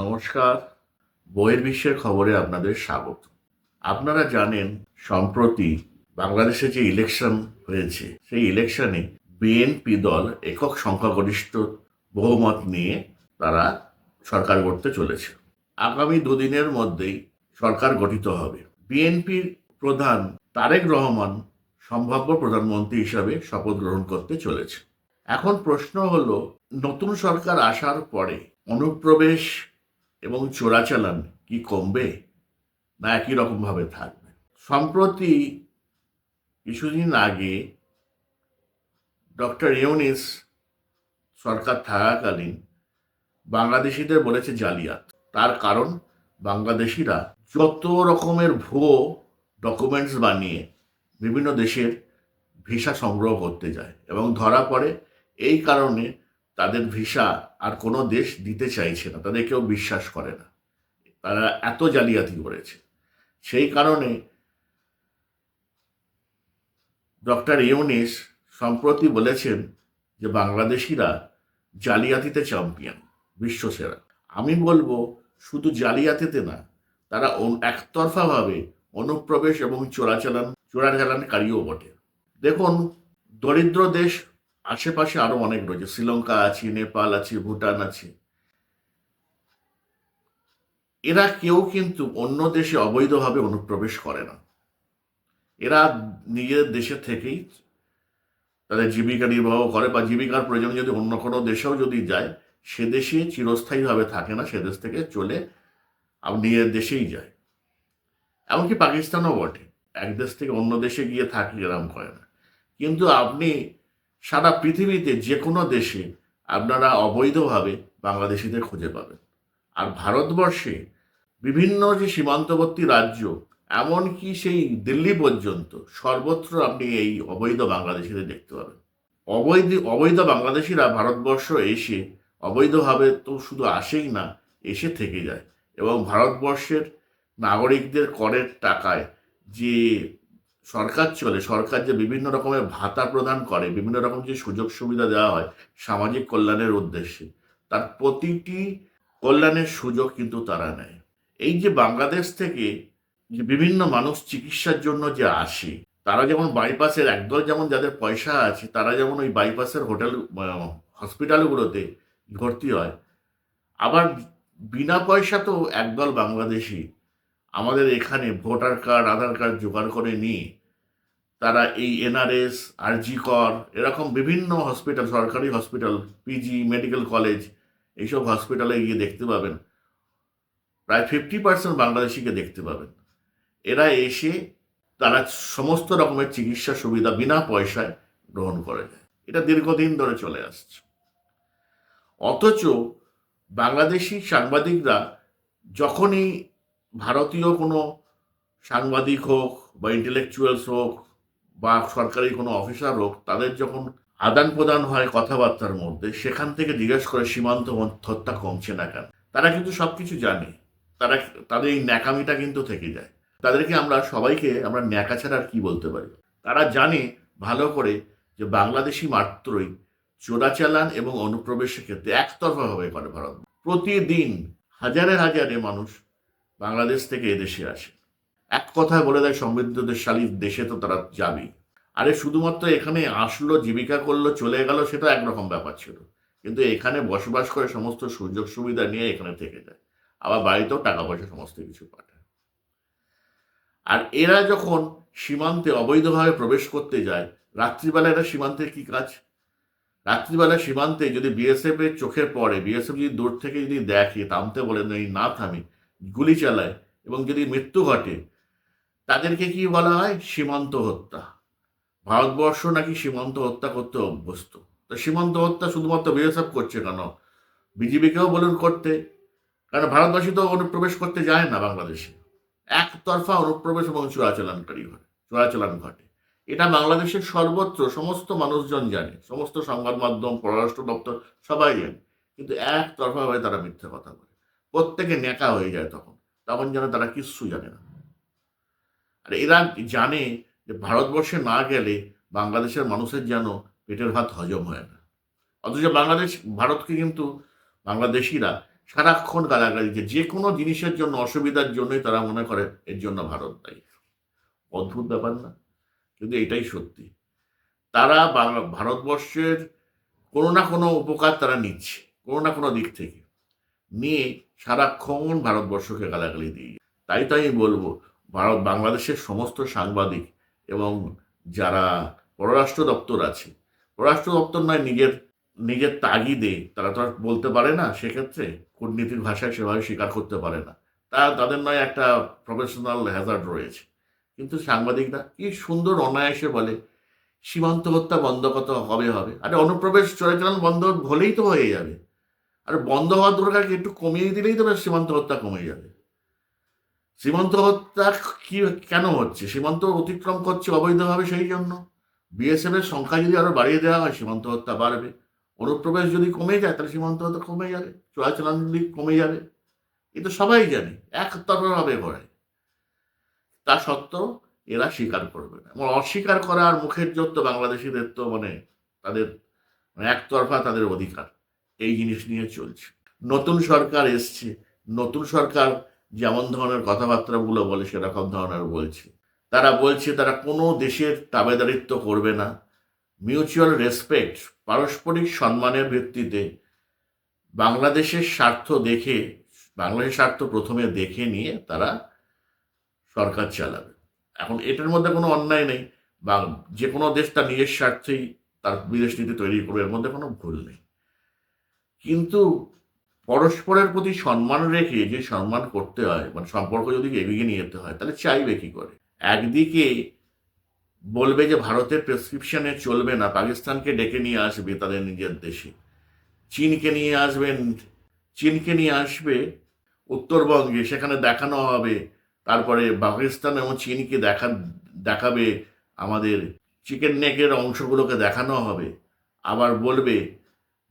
নমস্কার। বইয়ের বিশ্বের খবরে আপনাদের স্বাগত। আপনারা জানেন, সম্প্রতি বাংলাদেশে যে ইলেকশন হয়েছে, সেই ইলেকশনে বিএনপি দল একক সংখ্যাগরিষ্ঠ বহুমত নিয়ে তারা সরকার গড়তে চলেছে। আগামী দুদিনের মধ্যেই সরকার গঠিত হবে। বিএনপির প্রধান তারেক রহমান সম্ভাব্য প্রধানমন্ত্রী হিসাবে শপথ গ্রহণ করতে চলেছে। এখন প্রশ্ন হলো, নতুন সরকার আসার পরে অনুপ্রবেশ এবং চোরাচালান কি কমবে না একই রকমভাবে থাকবে? সম্প্রতি কিছুদিন আগে ডক্টর ইউনিস সরকার থাকাকালীন বাংলাদেশিদের বলেছে জালিয়াত। তার কারণ, বাংলাদেশিরা যত রকমের ভুয়ো ডকুমেন্টস বানিয়ে বিভিন্ন দেশের ভিসা সংগ্রহ করতে যায় এবং ধরা পড়ে এই কারণে তাদের ভিসা আর কোনো দেশ দিতে চাইছে না, তাদের কেউ বিশ্বাস করে না। তারা এত জালিয়াতি করেছে। সেই কারণে ডক্টর ইউনিস সম্প্রতি বলেছেন যে বাংলাদেশিরা জালিয়াতিতে চ্যাম্পিয়ন, বিশ্বসেরা। আমি বলব, শুধু জালিয়াতিতে না, তারা একতরফাভাবে অনুপ্রবেশ এবং চোরাচালান চোরাচালানকারীও বটে। দেখুন, দরিদ্র দেশ আশেপাশে আরও অনেক রয়েছে শ্রীলঙ্কা আছে, নেপাল আছে, ভুটান আছে। এরা কেউ কিন্তু অন্য দেশে অবৈধভাবে অনুপ্রবেশ করে না। এরা নিজের দেশে থেকেই তাদের জীবিকা নির্বাহ করে বা জীবিকার প্রয়োজন যদি অন্য কোনো দেশেও যদি যায়, সে দেশে চিরস্থায়ীভাবে থাকে না, সে দেশ থেকে চলে নিজের দেশেই যায়। এমনকি পাকিস্তানও বটে। এক দেশ থেকে অন্য দেশে গিয়ে থাকে, এরম করে না। কিন্তু আপনি সারা পৃথিবীতে যে কোনো দেশে আপনারা অবৈধভাবে বাংলাদেশিদের খুঁজে পাবেন। আর ভারতবর্ষে বিভিন্ন যে সীমান্তবর্তী রাজ্য, এমনকি সেই দিল্লি পর্যন্ত সর্বত্র আপনি এই অবৈধ বাংলাদেশিদের দেখতে পাবেন। অবৈধ অবৈধ বাংলাদেশিরা ভারতবর্ষ এসে অবৈধভাবে তো শুধু আসেই না, এসে থেকে যায়। এবং ভারতবর্ষের নাগরিকদের করের টাকায় যে সরকার চলে সরকার যে বিভিন্ন রকমের ভাতা প্রদান করে, বিভিন্ন রকম যে সুযোগ সুবিধা দেওয়া হয় সামাজিক কল্যাণের উদ্দেশ্যে, তার প্রতিটি কল্যাণের সুযোগ কিন্তু তারা নেয়। এই যে বাংলাদেশ থেকে যে বিভিন্ন মানুষ চিকিৎসার জন্য যে আসে, তারা যেমন বাইপাসের একদল যেমন যাদের পয়সা আছে, তারা যেমন ওই বাইপাসের হোটেল হসপিটালগুলোতে ভর্তি হয়, আবার বিনা পয়সা তো একদল বাংলাদেশি আমাদের এখানে ভোটার কার্ড, আধার কার্ড জোগাড় করে নিয়ে তারা এই এনআরএস, আরজি কর, এরকম বিভিন্ন হসপিটাল, সরকারি হসপিটাল, পিজি, মেডিকেল কলেজ, এইসব হসপিটালে গিয়ে দেখতে পাবেন। প্রায় ফিফটি পার্সেন্ট বাংলাদেশিকে দেখতে পাবেন। এরা এসে তারা সমস্ত রকমের চিকিৎসা সুবিধা বিনা পয়সায় গ্রহণ করে যায়। এটা দীর্ঘদিন ধরে চলে আসছে। অথচ বাংলাদেশি সাংবাদিকরা যখনই ভারতীয় কোনো সাংবাদিক হোক বা ইন্টেলেকচুয়ালস হোক বা সরকারি কোনো অফিসার হোক, তাদের যখন আদান প্রদান হয় কথাবার্তার মধ্যে, সেখান থেকে জিজ্ঞেস করে সীমান্ত হত্যা কমছে না কেন? তারা কিন্তু সব কিছু জানে। তারা তাদের এই ন্যাকামিটা কিন্তু থেকে যায়। তাদেরকে আমরা সবাইকে আমরা ন্যাকা ছাড়া আর কি বলতে পারি? তারা জানে ভালো করে যে বাংলাদেশি মাত্রই চোরাচালান এবং অনুপ্রবেশের ক্ষেত্রে একতরফাভাবে করে ভারত। প্রতিদিন হাজারে হাজারে মানুষ বাংলাদেশ থেকে এদেশে আসে। এক কথায় বলে দেয় সমৃদ্ধ দেশশালী দেশে তো তারা যাবেই। আরে শুধুমাত্র এখানে আসলো, জীবিকা করল, চলে গেল, সেটা একরকম ব্যাপার ছিল। কিন্তু এখানে বসবাস করে সমস্ত সুযোগ সুবিধা নিয়ে এখানে থেকে যায়। আবার বাড়িতেও টাকা পয়সা সমস্ত কিছু পাঠায়। আর এরা যখন সীমান্তে অবৈধভাবে প্রবেশ করতে যায়, রাত্রিবেলা এরা সীমান্তের কি কাজ? রাত্রিবেলা সীমান্তে যদি বিএসএফ এর চোখে পড়ে বিএসএফ যদি দূর থেকে যদি দেখে, থামতে বলে, না থামে গুলি চালায় এবং যদি মৃত্যু ঘটে, তাদেরকে কি বলা হয়? সীমান্ত হত্যা। ভারতবর্ষ নাকি সীমান্ত হত্যা করতে অভ্যস্ত? তো সীমান্ত হত্যা শুধুমাত্র বিএসএফ করছে কেন? বিজেপিকেও বলুন করতে। কারণ ভারতবাসী তো অনুপ্রবেশ করতে যায় না বাংলাদেশে। একতরফা অনুপ্রবেশ এবং চোরাচালানকারী ঘটে, চোরাচালান ঘটে। এটা বাংলাদেশের সর্বত্র সমস্ত মানুষজন জানে, সমস্ত সংবাদ মাধ্যম পররাষ্ট্র দপ্তর সবাই জানে। কিন্তু একতরফাভাবে তারা মিথ্যে কথা বলে। প্রত্যেকে নেকা হয়ে যায় তখন। তখন যেন তারা কিচ্ছু জানে না। আর এরা জানে যে ভারতবর্ষে না গেলে বাংলাদেশের মানুষের যেন পেটের ভাত হজম হয় না। অথচ বাংলাদেশ, ভারতকে কিন্তু বাংলাদেশিরা সারাক্ষণ গালাগালি যে যে কোনো জিনিসের জন্য, অসুবিধার জন্যই তারা মনে করে এর জন্য ভারত দায়ী। অদ্ভুত ব্যাপার না? কিন্তু এটাই সত্যি। তারা বাংলা, ভারতবর্ষের কোনো না কোনো উপকার তারা নিচ্ছে, কোনো না কোনো দিক থেকে। নিয়ে সারাক্ষণ ভারতবর্ষকে গালাগালি দিয়ে তাই তো আমি বলব, ভারত বাংলাদেশের সমস্ত সাংবাদিক এবং যারা পররাষ্ট্র দপ্তর আছে, পররাষ্ট্র দপ্তর নয়, নিজের নিজের তাগিদে তারা তো আর বলতে পারে না, সেক্ষেত্রে কূটনীতির ভাষায় সেভাবে স্বীকার করতে পারে না। তা তাদের নয়, একটা প্রফেশনাল হ্যাজার্ড রয়েছে। কিন্তু সাংবাদিকরা কি সুন্দর অনায়াসে বলে সীমান্ত হত্যা বন্ধ কত হবে হবে? আরে অনুপ্রবেশ চোরাচালান বন্ধ হলেই তো হয়ে যাবে। আর বন্ধ হওয়ার দরকার কি? একটু কমিয়ে দিলেই তো সীমান্ত হত্যা কমে যাবে। সীমান্ত হত্যা কি, কেন হচ্ছে? সীমান্ত অতিক্রম করছে অবৈধভাবে সেই জন্য। বিএসএফ এর সংখ্যা যদি আরও বাড়িয়ে দেওয়া হয়, সীমান্ত হত্যা বাড়বে। অনুপ্রবেশ যদি কমে যায়, তাহলে সীমান্ত হত্যা কমে যাবে। চোরাচালান কমে যাবে। এ তো সবাই জানে, একতরফাভাবে করায় তা সত্ত্বেও এরা স্বীকার করবে না। এবং অস্বীকার করা আর মুখের জোর তো বাংলাদেশিদের তো মানে তাদের মানে একতরফা তাদের অধিকার। এই জিনিস নিয়ে চলছে। নতুন সরকার এসছে। নতুন সরকার যেমন ধরনের কথাবার্তাগুলো বলে, সেরকম ধরনের বলছে। তারা বলছে, তারা কোনো দেশের তাবেদারিত্ব করবে না। মিউচুয়াল রেসপেক্ট পারস্পরিক সম্মানের ভিত্তিতে বাংলাদেশের স্বার্থ দেখে, বাংলাদেশের স্বার্থ প্রথমে দেখে নিয়ে তারা সরকার চালাবে। এখন এটার মধ্যে কোনো অন্যায় নেই। বা যে কোনো দেশ তার নিজের স্বার্থেই তার বিদেশ নীতি তৈরি করবে, এর মধ্যে কোনো ভুল নেই। কিন্তু পরস্পরের প্রতি সম্মান রেখে যে সম্মান করতে হয় মানে সম্পর্ক যদি এগিয়ে নিয়ে যেতে হয়, তাহলে চাইবে কি করে? একদিকে বলবে যে ভারতের প্রেসক্রিপশনে চলবে না, পাকিস্তানকে ডেকে নিয়ে আসবে তাদের নিজের দেশে। চীনকে নিয়ে আসবেন চীনকে নিয়ে আসবে উত্তরবঙ্গে, সেখানে দেখানো হবে। তারপরে পাকিস্তান এবং চীনকে দেখা, দেখাবে, আমাদের চিকেন নেকের অংশগুলোকে দেখানো হবে। আবার বলবে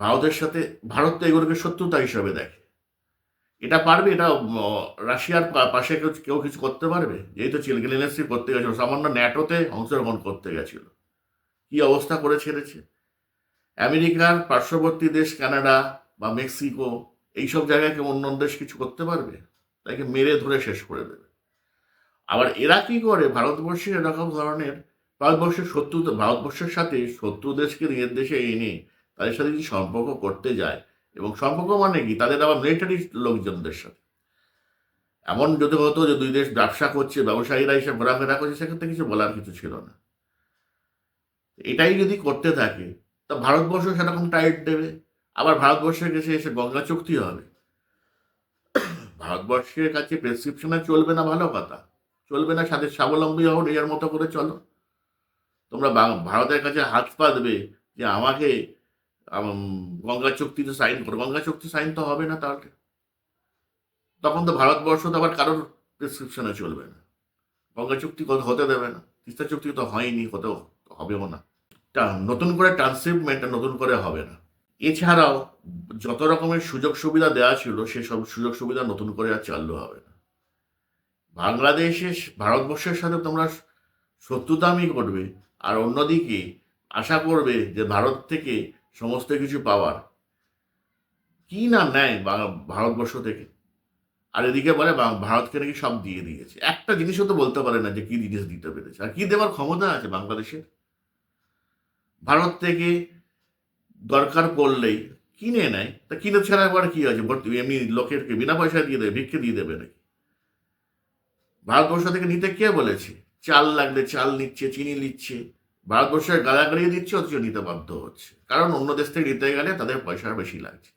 ভারতের সাথে, ভারত তো এগুলোকে শত্রুতা হিসাবে দেখে। এটা পারবে, এটা রাশিয়ার পাশে কেউ কেউ কিছু করতে পারবে? যেহেতু চিলগেলিনেসি করতে গেছিল, সামান্য ন্যাটোতে অংশগ্রহণ করতে গেছিল। কি অবস্থা করে ছেড়েছে? আমেরিকার পার্শ্ববর্তী দেশ কানাডা বা মেক্সিকো, এইসব জায়গায় কেউ অন্য দেশ কিছু করতে পারবে? তাকে মেরে ধরে শেষ করে দেবে। আবার এরা কি করে? ভারতবর্ষের এরকম ধরনের, ভারতবর্ষের শত্রু ভারতবর্ষের সাথে শত্রু দেশকে নিজের দেশে এনে তাদের সাথে যদি সম্পর্ক করতে যায় এবং সম্পর্ক মানে কি? তাদের আবার মিলিটারি লোকজনদের সাথে। এমন যদি হতো যে দুই দেশ ব্যবসা করছে ব্যবসায়ীরা এসে ঘোরাফেরা করছে সেক্ষেত্রে কিছু বলার কিছু ছিল না। এটাই যদি করতে থাকে তা ভারতবর্ষ সেরকম টাইট দেবে। আবার ভারতবর্ষের কাছে এসে গঙ্গা চুক্তি হবে। ভারতবর্ষের কাছে প্রেসক্রিপশনে চলবে না ভালো কথা। চলবে না সাথে স্বাবলম্বী হও নিজের মতো করে চলো। তোমরা ভারতের কাছে হাত পাতবে যে আমাকে আম, গঙ্গা চুক্তিতে সাইন করো গঙ্গা চুক্তি সাইন তো হবে না তাহলে। তখন তো ভারতবর্ষ তো আবার কারোর প্রেসক্রিপশনে চলবে না। গঙ্গা চুক্তি কত হতে দেবে না। তিস্তা চুক্তি তো হয়নি, হতেও হবেও না। নতুন করে ট্রান্সশিপমেন্ট নতুন করে হবে না। এছাড়াও যত রকমের সুযোগ সুবিধা দেওয়া ছিল, সেসব সুযোগ সুবিধা নতুন করে আর চালু হবে না। বাংলাদেশে ভারতবর্ষের সাথে তোমরা শত্রুতামি করবে। আর অন্যদিকে আশা করবে যে ভারত থেকে সমস্ত কিছু পাওয়ার। কি না নেয় ভারতবর্ষ থেকে? আর এদিকে বলে ভারতকে নাকি সব দিয়ে দিয়েছে। একটা জিনিসও তো বলতে পারে না যে কি জিনিস দিতে পেরেছে। আর কি দেওয়ার ক্ষমতা আছে বাংলাদেশের? ভারত থেকে দরকার পড়লেই কিনে নেয়। তা কিনে ছাড়া আবার কি আছে? এমনি লোকের বিনা পয়সা দিয়ে দেবে, ভিক্ষে দিয়ে দেবে নাকি? ভারতবর্ষ থেকে নিতে কে বলেছে? চাল লাগলে চাল নিচ্ছে, চিনি নিচ্ছে। ভারতবর্ষের গালাগালিয়ে দিচ্ছে, অথচ নিতে বাধ্য হচ্ছে। কারণ অন্য দেশ থেকে নিতে গেলে তাদের পয়সা বেশি লাগছে।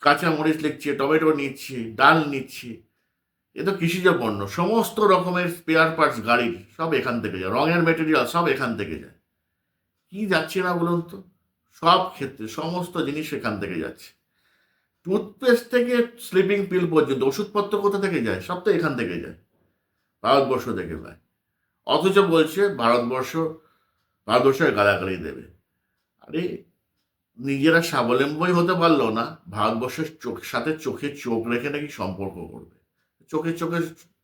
কাঁচা মরিচ লিখছে, টমেটো নিচ্ছে, ডাল নিচ্ছে। এ তো কৃষিজ পণ্য। সমস্ত রকমের স্পেয়ার পার্টস গাড়ির, সব এখান থেকে যায়। রঙের মেটেরিয়াল সব এখান থেকে যায়। কি যাচ্ছে না বলুন তো? সব ক্ষেত্রে, সমস্ত জিনিস এখান থেকে যাচ্ছে। টুথপেস্ট থেকে স্লিপিং পিল পর্যন্ত, ওষুধপত্র কোথা থেকে যায়? সব তো এখান থেকে যায়। ভারতবর্ষ থেকে যায়। অথচ বলছে ভারতবর্ষ, ভারতবর্ষের গালাগালি দেবে। আরে, নিজেরা স্বাবলম্বী হতে পারল না, ভারতবর্ষের চোখ, সাথে চোখে চোখ রেখে নাকি সম্পর্ক করবে। চোখে চোখে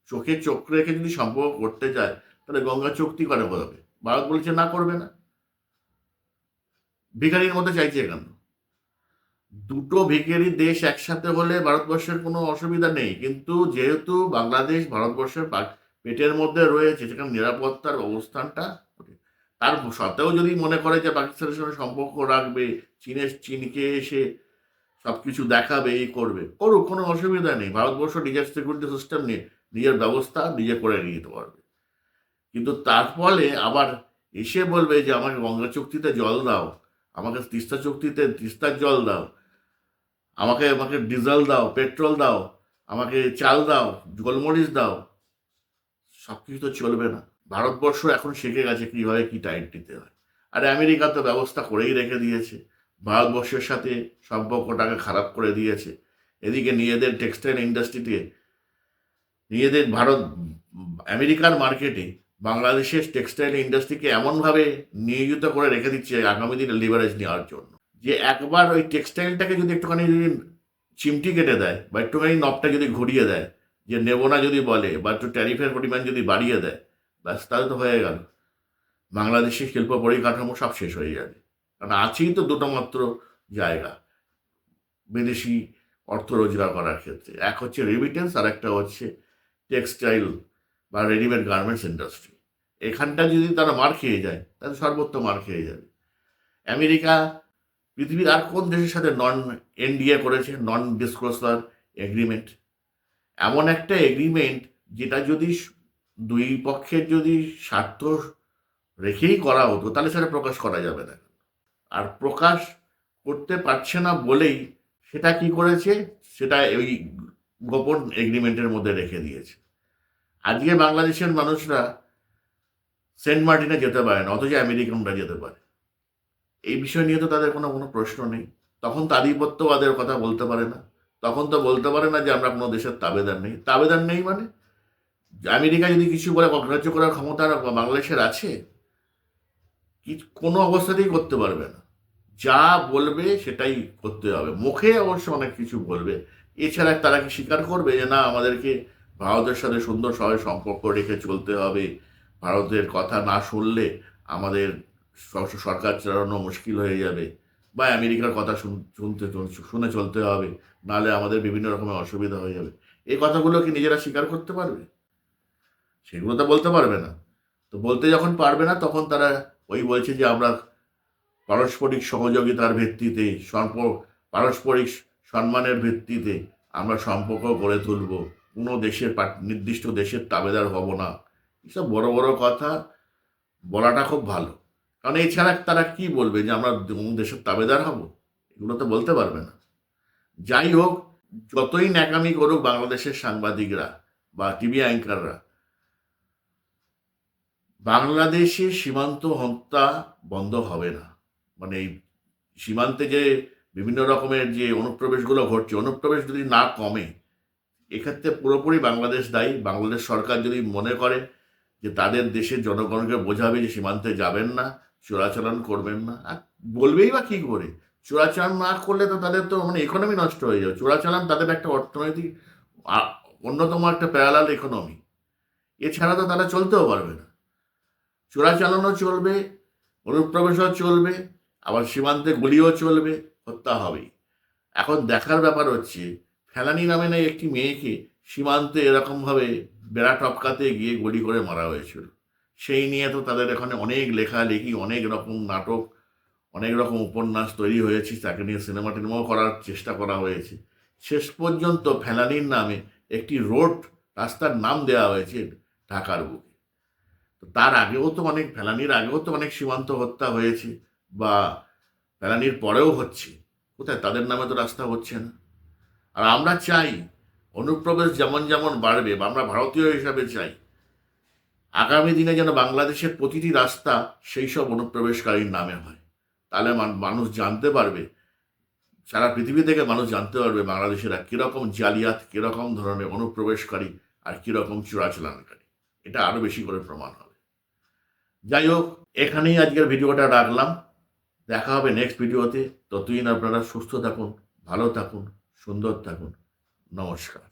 চোখে চোখ রেখে যদি সম্পর্ক করতে যায়, তাহলে গঙ্গা চুক্তি করে বলবে। ভারত বলছে না করবে না। ভিখারির মধ্যে চাইছে কেন? দুটো ভিখারি দেশ একসাথে হলে ভারতবর্ষের কোনো অসুবিধা নেই। কিন্তু যেহেতু বাংলাদেশ ভারতবর্ষের পেটের মধ্যে রয়েছে, সেখানে নিরাপত্তার অবস্থানটা তার সত্ত্বেও যদি মনে করে যে পাকিস্তানের সঙ্গে সম্পর্ক রাখবে চীনের চীনকে এসে সব কিছু দেখাবে, এই করবে, করুক, কোনো অসুবিধা নেই। ভারতবর্ষ নিজের সিকিউরিটি সিস্টেম নিয়ে, নিজের ব্যবস্থা নিজে করে নিয়ে যেতে পারবে। কিন্তু তার ফলে আবার এসে বলবে যে, আমাকে গঙ্গা চুক্তিতে জল দাও, আমাকে তিস্তা চুক্তিতে তিস্তার জল দাও, আমাকে আমাকে ডিজেল দাও, পেট্রোল দাও, আমাকে চাল দাও, গোলমরিচ দাও সব কিছু তো চলবে না। ভারতবর্ষ এখন শিখে গেছে কীভাবে কী টাইট দিতে হয়। আর আমেরিকা তো ব্যবস্থা করেই রেখে দিয়েছে। ভারতবর্ষের সাথে সম্পর্কটাকে খারাপ করে দিয়েছে। এদিকে নিজেদের টেক্সটাইল ইন্ডাস্ট্রিতে নিজেদের ভারত, আমেরিকার মার্কেটে বাংলাদেশের টেক্সটাইল ইন্ডাস্ট্রিকে এমনভাবে নিয়োজিত করে রেখে দিচ্ছে আগামী দিনে লিভারেজ নেওয়ার জন্য। যে একবার ওই টেক্সটাইলটাকে যদি একটুখানি যদি চিমটি কেটে দেয় বা একটুখানি নবটা যদি ঘুরিয়ে দেয় যে নেব না যদি বলে, বা একটু ট্যারিফের পরিমাণ যদি বাড়িয়ে দেয়, ব্যাস তাহলে তো হয়ে গেল। বাংলাদেশের শিল্প পরিকাঠামো সব শেষ হয়ে যাবে। কারণ আছেই তো দুটো মাত্র জায়গা, বিদেশি অর্থ রোজগার করার ক্ষেত্রে। এক হচ্ছে রেমিটেন্স আর একটা হচ্ছে টেক্সটাইল বা রেডিমেড গার্মেন্টস ইন্ডাস্ট্রি এখানটা যদি তারা মার খেয়ে যায়, তাহলে সর্বত্র মার খেয়ে যাবে। আমেরিকা, পৃথিবীর আর কোন দেশের সাথে নন এনডিএ করেছে নন ডিসক্লোজার এগ্রিমেন্ট এমন একটা এগ্রিমেন্ট যেটা যদি দুই পক্ষের যদি স্বার্থ রেখেই করা হতো, তাহলে সেটা প্রকাশ করা যাবে না। আর প্রকাশ করতে পারছে না বলেই সেটা কি করেছে? সেটা ওই গোপন এগ্রিমেন্টের মধ্যে রেখে দিয়েছে। আজকে বাংলাদেশের মানুষরা সেন্ট মার্টিনে যেতে পারে না, অথচ আমেরিকানরা যেতে পারে। এই বিষয় নিয়ে তো তাদের কোনো কোনো প্রশ্ন নেই। তখন তো আধিপত্যবাদের কথা বলতে পারে না। তখন তো বলতে পারে না যে আমরা কোনো দেশের তাবেদার নেই। তাবেদার নেই মানে? আমেরিকা যদি কিছু বলে অগ্রাহ্য করার ক্ষমতা বাংলাদেশের আছে, কি কোনো অবস্থাতেই করতে পারবে না। যা বলবে সেটাই করতে হবে। মুখে অবশ্য অনেক কিছু বলবে। এছাড়া তারা কি স্বীকার করবে যে না, আমাদেরকে ভারতের সাথে সুন্দর সবাই সম্পর্ক রেখে চলতে হবে? ভারতের কথা না শুনলে আমাদের সরকার চালানো মুশকিল হয়ে যাবে। বা আমেরিকার কথা শুন- শুনতে শুনে চলতে হবে নাহলে আমাদের বিভিন্ন রকমের অসুবিধা হয়ে যাবে। এই কথাগুলো কি নিজেরা স্বীকার করতে পারবে? সেগুলো তো বলতে পারবে না। তো বলতে যখন পারবে না, তখন তারা ওই বলছে যে আমরা পারস্পরিক সহযোগিতার ভিত্তিতে সম্পর্ক পারস্পরিক সম্মানের ভিত্তিতে আমরা সম্পর্ক গড়ে তুলব। কোনো দেশের নির্দিষ্ট দেশের তাবেদার হব না। এসব বড় বড় কথা বলাটা খুব ভালো। কারণ এছাড়া তারা কি বলবে যে আমরা দেশের তাবেদার হব? এগুলো তো বলতে পারবে না। যাই হোক, যতই ন্যাকামি করুক বাংলাদেশের সাংবাদিকরা বা টিভি অ্যাঙ্কাররা বাংলাদেশে সীমান্ত হত্যা বন্ধ হবে না। মানে এই সীমান্তে যে বিভিন্ন রকমের যে অনুপ্রবেশগুলো ঘটছে, অনুপ্রবেশ যদি না কমে, এক্ষেত্রে পুরোপুরি বাংলাদেশ দায়ী। বাংলাদেশ সরকার যদি মনে করে যে তাদের দেশের জনগণকে বোঝাবে যে সীমান্তে যাবেন না চোরাচালান করবেন না। আর বলবেই বা কী করে? চোরাচালান না করলে তো তাদের তো মানে ইকোনমি নষ্ট হয়ে যাবে। চোরাচালান তাদের একটা অর্থনৈতিক অন্যতম একটা প্যারালাল ইকোনমি এছাড়া তো তারা চলতেও পারবে না। চোরাচালানও চলবে, অনুপ্রবেশও চলবে, আবার সীমান্তে গুলিও চলবে, হত্যা হবেই। এখন দেখার ব্যাপার হচ্ছে, ফেলানি নামে না একটি মেয়েকে সীমান্তে এরকমভাবে বেড়া টপকাতে গিয়ে গুলি করে মারা হয়েছিল। সেই নিয়ে তো তাদের এখানে অনেক লেখালেখি, অনেক রকম নাটক, অনেক রকম উপন্যাস তৈরি হয়েছে। তাকে নিয়ে সিনেমা টিনেমাও করার চেষ্টা করা হয়েছে। শেষ পর্যন্ত ফেলানির নামে একটি রোড রাস্তার নাম দেওয়া হয়েছে ঢাকার বুকে। তো তার আগেও তো অনেক, ফেলানির আগেও তো অনেক সীমান্ত হত্যা হয়েছে বা ফেলানির পরেও হচ্ছে। কোথায়? তাদের নামে তো রাস্তা হচ্ছে না। আর আমরা চাই, অনুপ্রবেশ যেমন যেমন বাড়বে, বা আমরা ভারতীয় হিসাবে চাই আগামী দিনে যেন বাংলাদেশের প্রতিটি রাস্তা সেই সব অনুপ্রবেশকারীর নামে হয়। তাহলে মানুষ জানতে পারবে, সারা পৃথিবী থেকে মানুষ জানতে পারবে বাংলাদেশেরা কীরকম জালিয়াত, কীরকম ধরনের অনুপ্রবেশকারী আর কীরকম চোরাচালানকারী। এটা আরও বেশি করে প্রমাণ হবে। যাই হোক, এখানেই আজকের ভিডিওটা রাখলাম। দেখা হবে নেক্সট ভিডিওতে। ততদিন আপনারা সুস্থ থাকুন, ভালো থাকুন, সুন্দর থাকুন। নমস্কার।